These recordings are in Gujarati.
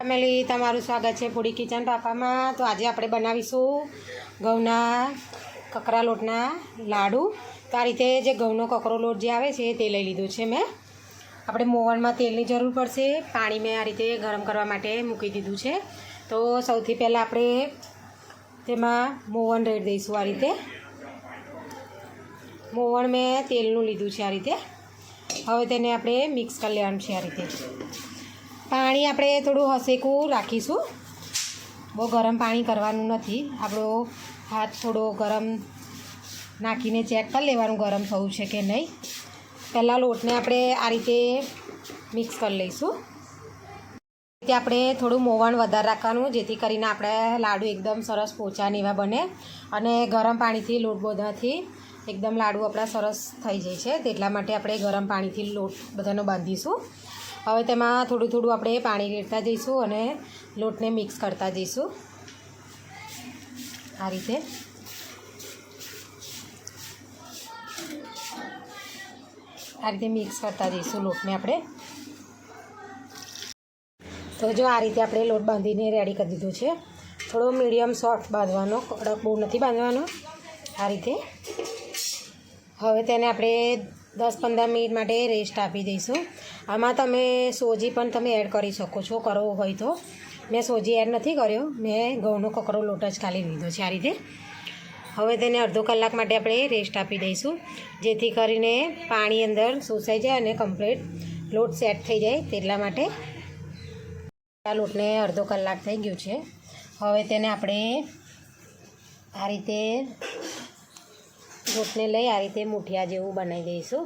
ફેમિલી, તમારું સ્વાગત છે પૂડી કિચન પાપામાં. તો આજે આપણે બનાવીશું ઘઉંના કકરા લોટના લાડુ. તો આ રીતે જે ઘઉંનો કકરો લોટ જે આવે છે તે લઈ લીધો છે મેં. આપણે મોવણમાં તેલની જરૂર પડશે. પાણી મેં આ રીતે ગરમ કરવા માટે મૂકી દીધું છે. તો સૌથી પહેલાં આપણે તેમાં મોવણ રેડ દઈશું આ રીતે. મોવણ મેં તેલનું લીધું છે આ રીતે. હવે તેને આપણે મિક્સ કરી લેવાનું છે આ રીતે. પાણી આપણે થોડું હસેકું રાખીશું. બહુ ગરમ પાણી કરવાનું નથી. આપણો હાથ થોડો ગરમ નાખીને ચેક કરી લેવાનું ગરમ થયું છે કે નહીં. પહેલાં લોટને આપણે આ રીતે મિક્સ કરી લઈશું. રીતે આપણે થોડું મોવણ વધારે રાખવાનું, જેથી કરીને આપણે લાડુ એકદમ સરસ પોચા ને એવા બને. અને ગરમ પાણીથી લોટ બધાથી એકદમ લાડુ આપણા સરસ થઈ જાય છે. તેટલા માટે આપણે ગરમ પાણીથી લોટ બધાનો બાંધીશું. હવે તેમાં થોડું થોડું આપણે પાણી રેડતા જઈશું અને લોટને મિક્સ કરતા જઈશું. આ રીતે. આ રીતે મિક્સ કરતા જઈશું લોટને આપણે. તો જો આ રીતે આપણે લોટ બાંધીને રેડી કરી દીધો છે. થોડો મીડિયમ સોફ્ટ બાંધવાનો, કડક બહુ નથી બાંધવાનો. આ રીતે. હવે તેને આપણે દસ પંદર મિનિટ માટે રેસ્ટ આપી દઈશું. આમાં તમે સોજી પણ તમે એડ કરી શકો છો કરવો હોય તો. મેં સોજી એડ નથી કર્યો. મેં ઘઉંનો કકરો લોટ જ ખાલી લીધો છે આ રીતે. હવે તેને અડધો કલાક માટે આપણે રેસ્ટ આપી દઈશું, જેથી કરીને પાણી અંદર શોષાઈ જાય અને કમ્પ્લીટ લોટ સેટ થઈ જાય તેટલા માટે. આ લોટને અડધો કલાક થઈ ગયું છે. હવે તેને આપણે આ રીતે લોટને લઈ આ રીતે મૂઠિયા જેવું બનાવી દઈશું.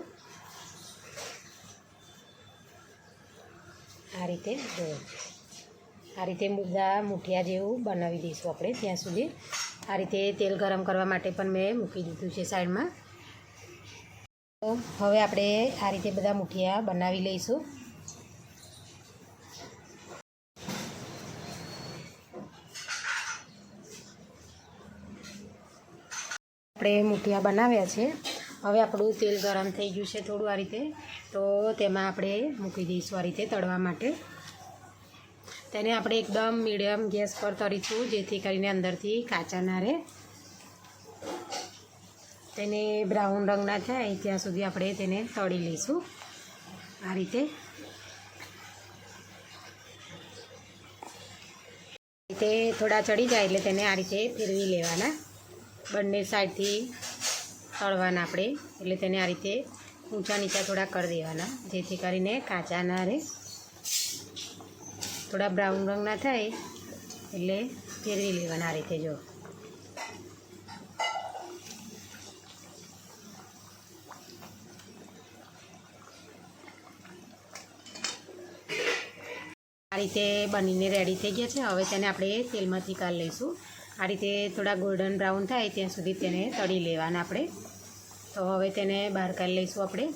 આ રીતે જો આ રીતે બધા મૂઠિયા જેવું બનાવી દઈશું આપણે ત્યાં સુધી. આ રીતે તેલ ગરમ કરવા માટે પણ મેં મૂકી દીધું છે સાઈડમાં. તો હવે આપણે આ રીતે બધા મૂઠિયા બનાવી લઈશું. આપણે મૂઠિયા બનાવ્યા છે. હવે આપણું તેલ ગરમ થઈ ગયું છે થોડું આ રીતે. તો તેમાં આપણે મૂકી દઈશું આ રીતે તળવા માટે. તેને આપણે એકદમ મીડિયમ ગેસ પર તળીશું, જેથી કરીને અંદરથી કાચા ના રહે. તેને બ્રાઉન રંગના થાય ત્યાં સુધી આપણે તેને તળી લઈશું આ રીતે. રીતે થોડા ચડી જાય એટલે તેને આ રીતે ફેરવી લેવાના. બંને સાઈડથી તળવાના આપણે. એટલે તેને આ રીતે ઊંચા નીચા થોડા કરી દેવાના, જેથી કરીને કાચા ના રહે. થોડા બ્રાઉન રંગના થાય, એટલે ફેરવી લેવાના આ રીતે જો. આ રીતે બનીને રેડી થઈ ગયા છે. હવે તેને આપણે તેલમાંથી કાઢી લઈશું. આ રીતે થોડા ગોલ્ડન બ્રાઉન થાય ત્યાં સુધી તેને તળી લેવાના આપણે. તો હવે તેને બહાર કાઢી લઈશું આપણે.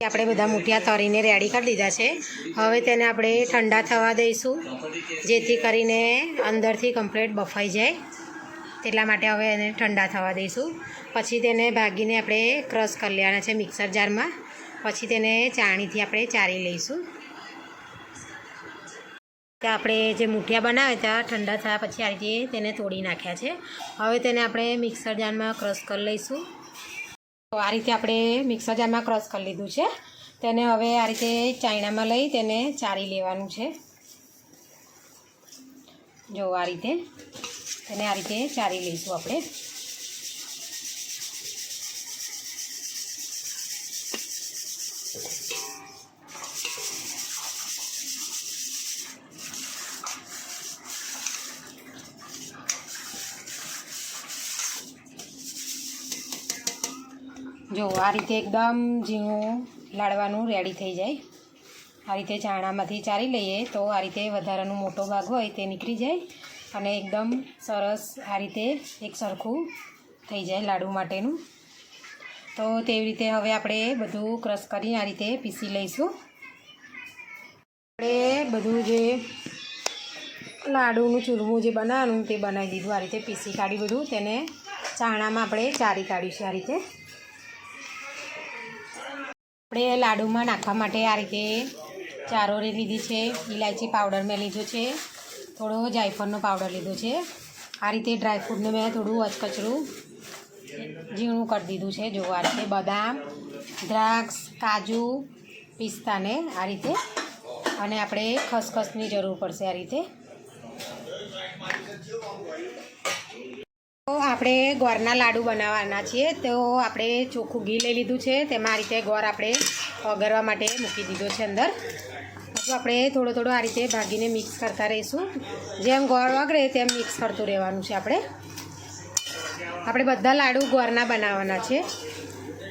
આપણે બધા મૂઠિયા તળીને રેડી કરી દીધા છે. હવે તેને આપણે ઠંડા થવા દઈશું, જેથી કરીને અંદરથી કમ્પ્લીટ બફાઈ જાય. તેટલા માટે હવે એને ઠંડા થવા દઈશું. પછી તેને ભાગીને આપણે ક્રશ કરી લેવાના છે મિક્સર જારમાં. પછી તેને ચાણીથી આપણે ચારી લઈશું. તો આપણે જે મૂઠિયા બનાવ્યા હતા ઠંડા થયા પછી આ રીતે તેને તોડી નાખ્યા છે. હવે તેને આપણે મિક્સર જારમાં ક્રશ કરી લઈશું. તો આ રીતે આપણે મિક્સર જારમાં ક્રશ કરી લીધું છે. તેને હવે આ રીતે ચાયણામાં લઈ તેને ચારી લેવાનું છે. જો આ રીતે. તેને આ રીતે ચારી લઈશું આપણે. જો, આ રીતે એકદમ ઝીણું લાડવાનું રેડી થઈ જાય. આ રીતે ચાણામાંથી ચારી લઈએ તો આ રીતે વધારાનો મોટો ભાગ હોય તે નીકળી જાય. અને એકદમ સરસ આ રીતે એક સરખું થઈ જાય લાડુ માટેનું. તો તેવી રીતે હવે આપણે બધું ક્રશ કરીને આ રીતે પીસી લઈશું. આપણે બધું જે લાડુનું ચૂરમું જે બનાવવાનું તે બનાવી દીધું આ રીતે પીસી કાઢી બધું. તેને ચાણામાં આપણે ચારી કાઢીશું આ રીતે. આપણે લાડુમાં નાખવા માટે આ રીતે ચારોરી લીધી છે ઇલાયચી પાવડર મેં લીધો છે. થોડો જાયફળનો પાવડર લીધો છે. આ રીતે ડ્રાયફ્રૂટને મેં થોડું અચકચરું ઝીણું કરી દીધું છે. જો આ રીતે બદામ, દ્રાક્ષ, કાજુ, પિસ્તાને આ રીતે અને આપણે ખસખસની જરૂર પડશે આ રીતે. તો આપણે ગોરના લાડુ બનાવવાના છીએ. તો આપણે ચોખ્ખું ઘી લઈ લીધું છે. તેમાં આ રીતે ગોળ આપણે વઘારવા માટે મૂકી દીધો છે અંદર. આપણે થોડો થોડો આ રીતે ભાગીને મિક્સ કરતા રહીશું. જેમ ગોળ વગડે તેમ મિક્સ કરતું રહેવાનું છે આપણે. આપણે બધા લાડુ ગોળના બનાવવાના છે.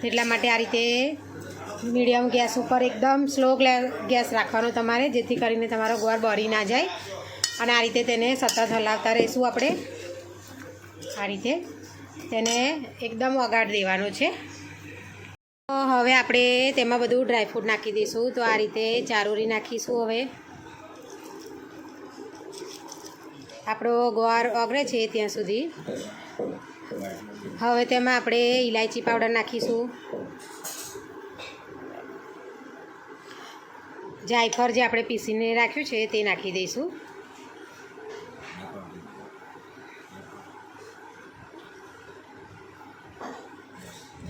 એટલા માટે આ રીતે મીડિયમ ગેસ ઉપર એકદમ સ્લો ગેસ રાખવાનો તમારે, જેથી કરીને તમારો ગોળ બળી ના જાય. અને આ રીતે તેને સતત હલાવતા રહીશું આપણે. આ રીતે તેને એકદમ વગાડ દેવાનો છે. હવે આપણે તેમાં બધું ડ્રાયફ્રૂટ નાખી દઈશું. તો આ રીતે ચારોરી નાખીશું હવે. આપણો ગોળ ઓગળે છે ત્યાં સુધી. હવે તેમાં આપણે ઇલાયચી પાવડર નાખીશું. જાયફળ જે આપણે પીસીને રાખ્યું છે તે નાખી દઈશું.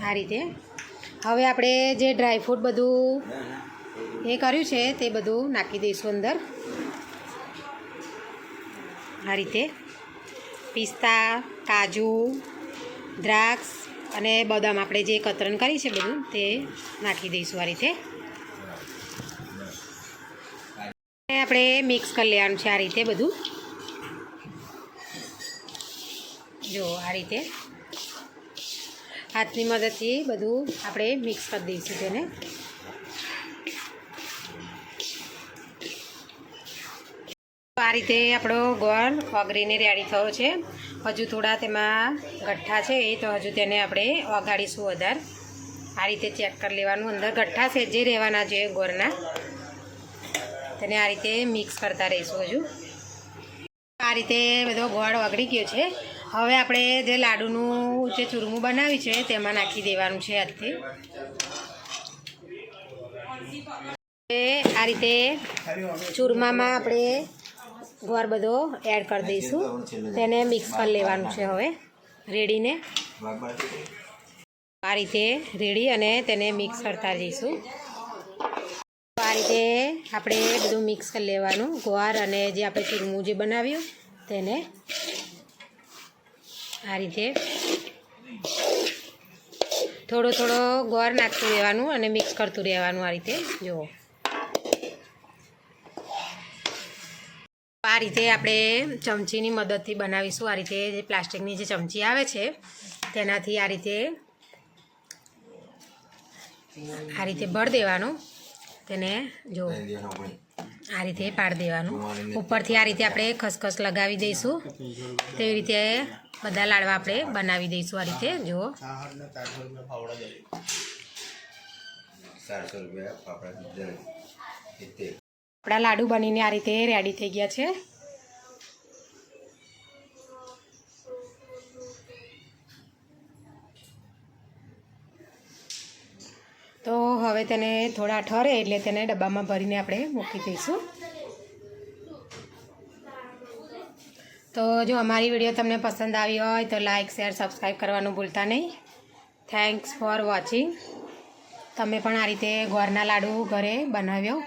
આ રીતે. હવે આપણે જે ડ્રાયફ્રૂટ બધું એ કર્યું છે, તે બધું નાખી દઈશું અંદર. આ રીતે પિસ્તા, કાજુ, દ્રાક્ષ અને બદામ આપણે જે કતરણ કરી છે બધું, તે નાખી દઈશું આ રીતે. આપણે મિક્સ કરી લેવાનું છે આ રીતે બધું. જો, આ રીતે હાથની મદદથી બધું આપણે મિક્સ કરી દઈશું તેને. આ રીતે આપણો ગોળ ઓગળીને રેડી થયો છે. હજુ થોડા તેમાં ગઠ્ઠા છે એ તો હજુ તેને આપણે ઓગાળીશું વધારે. આ રીતે ચેક કરી લેવાનું. અંદર ગઠ્ઠા છે જે રહેવાના છે ગોળના. તેને આ રીતે મિક્સ કરતા રહીશું હજુ. આ રીતે બધો ગોળ ઓગળી ગયો છે. હવે આપણે જે લાડુનું જે ચૂરમું બનાવ્યું છે, તેમાં નાખી દેવાનું છે હાથથી. આ રીતે ચૂરમામાં આપણે ગોળ બધો એડ કરી દઈશું. તેને મિક્સ કરી લેવાનું છે હવે, રેડીને. આ રીતે રેડી અને તેને મિક્સ કરતા જઈશું. આ રીતે આપણે બધું મિક્સ કરી લેવાનું. ગોળ અને જે આપણે ચૂરમું જે બનાવ્યું, તેને આ રીતે. થોડો થોડો ગોળ નાખતું રહેવાનું અને મિક્સ કરતું રહેવાનું આ રીતે. જુઓ. આ રીતે આપણે ચમચીની મદદથી બનાવીશું. આ રીતે જે પ્લાસ્ટિકની જે ચમચી આવે છે, તેનાથી આ રીતે આ રીતે ભર દેવાનું. તેને જો આ રીતે પાડી દેવાનું. ઉપરથી આ રીતે આપણે ખસખસ લગાવી દઈશું. તેવી રીતે બધા લાડવા આપણે બનાવી દઈશું આ રીતે જુઓ. આપણા લાડુ બનીને આ રીતે રેડી થઈ ગયા છે. તો હવે તેને થોડા ઠરે એટલે તેને ડબ્બામાં ભરીને આપણે મૂકી દઈશું. તો જો અમારી વીડિયો તમને પસંદ આવી હોય તો લાઇક શેર, સબસ્ક્રાઈબ કરવાનું ભૂલતા નહીં. થેન્ક્સ ફોર વોચિંગ તમે પણ આ રીતે ગોરના લાડુ ઘરે બનાવ્યો.